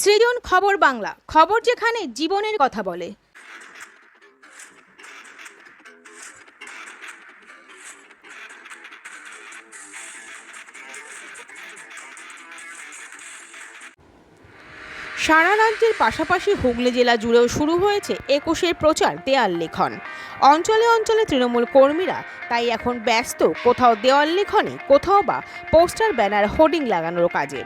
সৃজন খবর বাংলা, খবর যেখানে জীবনের কথা বলে। সারা রাজ্যের পাশাপাশি হুগলি জেলা জুড়েও শুরু হয়েছে একুশের প্রচার, দেয়াল লেখন। অঞ্চলে অঞ্চলে তৃণমূল কর্মীরা তাই এখন ব্যস্ত। কোথাও দেওয়াল লেখনে, কোথাও বা পোস্টার, ব্যানার, হোর্ডিং লাগানোর কাজে।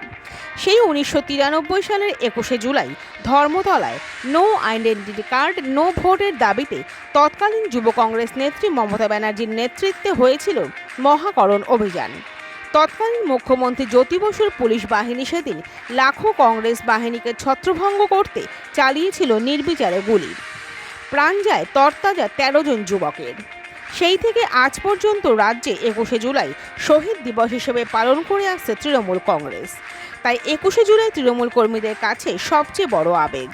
সেই উনিশশো তিরানব্বই সালের একুশে জুলাই ধর্মতলায় নো আইডেন্টিটি কার্ড, নো ভোটের দাবিতে তৎকালীন যুব কংগ্রেস নেত্রী মমতা ব্যানার্জির নেতৃত্বে হয়েছিল মহাকরণ অভিযান। তৎকালীন মুখ্যমন্ত্রী জ্যোতি বসুর পুলিশ বাহিনী সেদিন লাখো কংগ্রেস বাহিনীকে ছত্রভঙ্গ করতে চালিয়েছিল নির্বিচারে গুলি। প্রাণ যায় তরতাজা তেরো জন যুবকের। সেই থেকে আজ পর্যন্ত রাজ্যে একুশে জুলাই শহীদ দিবস হিসেবে পালন করে আসছে তৃণমূল কংগ্রেস। তাই একুশে জুলাই তৃণমূল কর্মীদের কাছে সবচেয়ে বড় আবেগ।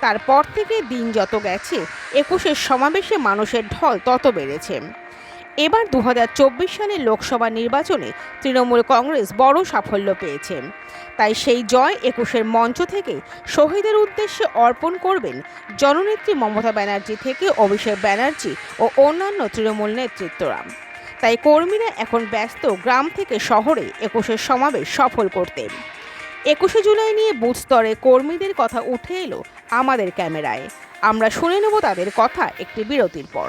তারপর থেকে দিন যত গেছে, একুশের সমাবেশে মানুষের ঢল তত বেড়েছে। এবার দু হাজার চব্বিশ সালের লোকসভা নির্বাচনে তৃণমূল কংগ্রেস বড় সাফল্য পেয়েছে। তাই সেই জয় একুশের মঞ্চ থেকে শহীদের উদ্দেশ্যে অর্পণ করবেন জননেত্রী মমতা ব্যানার্জি থেকে অভিষেক ব্যানার্জি ও অন্যান্য তৃণমূল নেতৃত্বরা। তাই কর্মীরা এখন ব্যস্ত গ্রাম থেকে শহরে একুশের সমাবেশ সফল করতে। একুশে জুলাই নিয়ে বুথ স্তরে কর্মীদের কথা উঠে এলো আমাদের ক্যামেরায়। আমরা শুনে নেব তাদের কথা একটি বিরতির পর।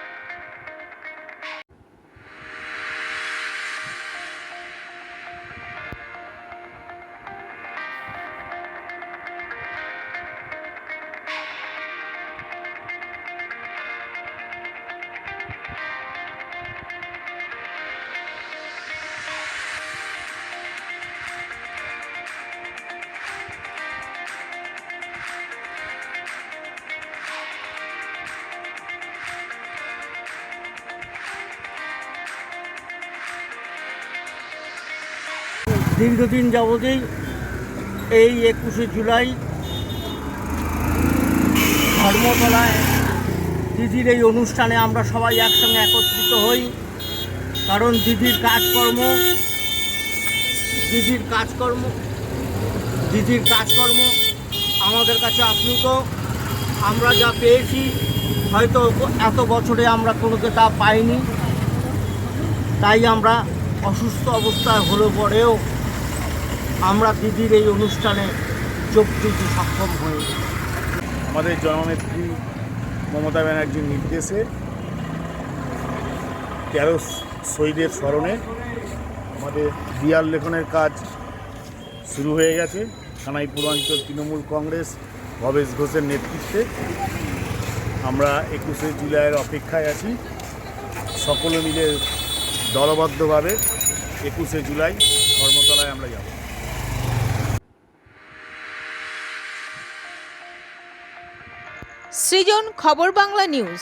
দীর্ঘদিন যাবতেই এই একুশে জুলাই ধর্মতলায় দিদির এই অনুষ্ঠানে আমরা সবাই একসঙ্গে একত্রিত হই। কারণ দিদির কাজকর্ম দিদির কাজকর্ম দিদির কাজকর্ম আমাদের কাছে আপ্লুত। আমরা যা পেয়েছি, হয়তো এত বছরে আমরা কোনোকে তা পাইনি। তাই আমরা অসুস্থ অবস্থায় হলো পরেও আমরা দিদির এই অনুষ্ঠানে দিতে সক্ষম হয়ে আমাদের জননেত্রী মমতা ব্যানার্জির নির্দেশে তেরো শহীদের স্মরণে আমাদের দিয়াল লেখনের কাজ শুরু হয়ে গেছে। থানাই পূর্বাঞ্চল তৃণমূল কংগ্রেস, ভবেশ ঘোষের নেতৃত্বে। আমরা একুশে জুলাইয়ের অপেক্ষায় আছি। সকলে মিলে দলবদ্ধভাবে একুশে জুলাই ধর্মতলায় আমরা যাব। সৃজন খবর বাংলা নিউজ।